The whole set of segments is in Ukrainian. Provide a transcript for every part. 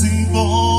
blessing for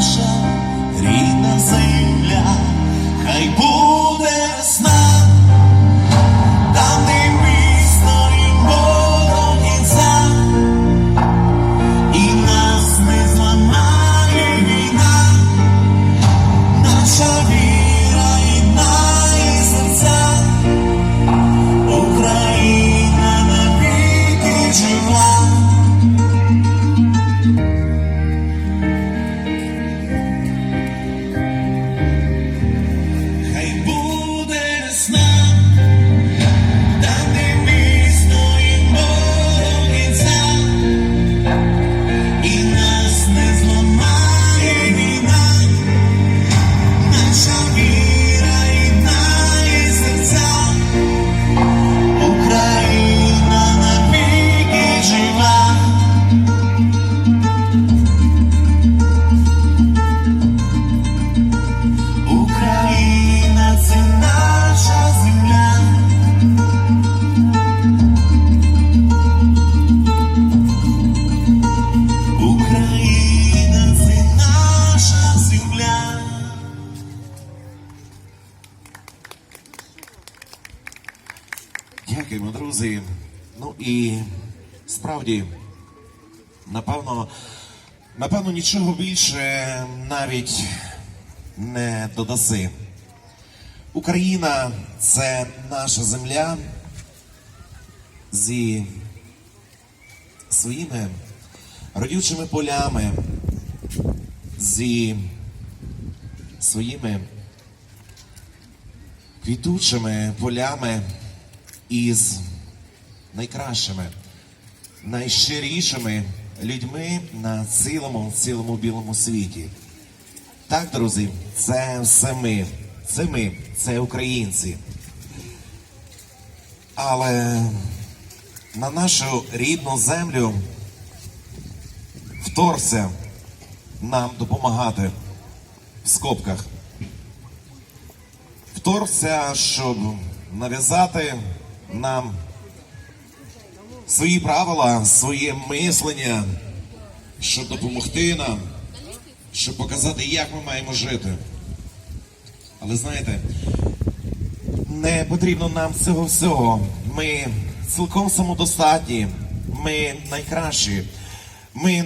наша рідна земля, хай буде з нами. Дякуємо, друзі. Ну і справді, напевно, напевно, нічого більше навіть не додаси. Україна це наша земля зі своїми родючими полями, зі своїми квітучими полями із найкращими, найщирішими людьми на цілому, цілому білому світі. Так, друзі, це все ми. Це ми, це українці. Але на нашу рідну землю вторгся нам допомагати в скобках. Вторгся, щоб нав'язати нам свої правила, своє мислення, щоб допомогти нам, щоб показати, як ми маємо жити. Але знаєте, не потрібно нам цього всього. Ми цілком самодостатні, ми найкращі. Ми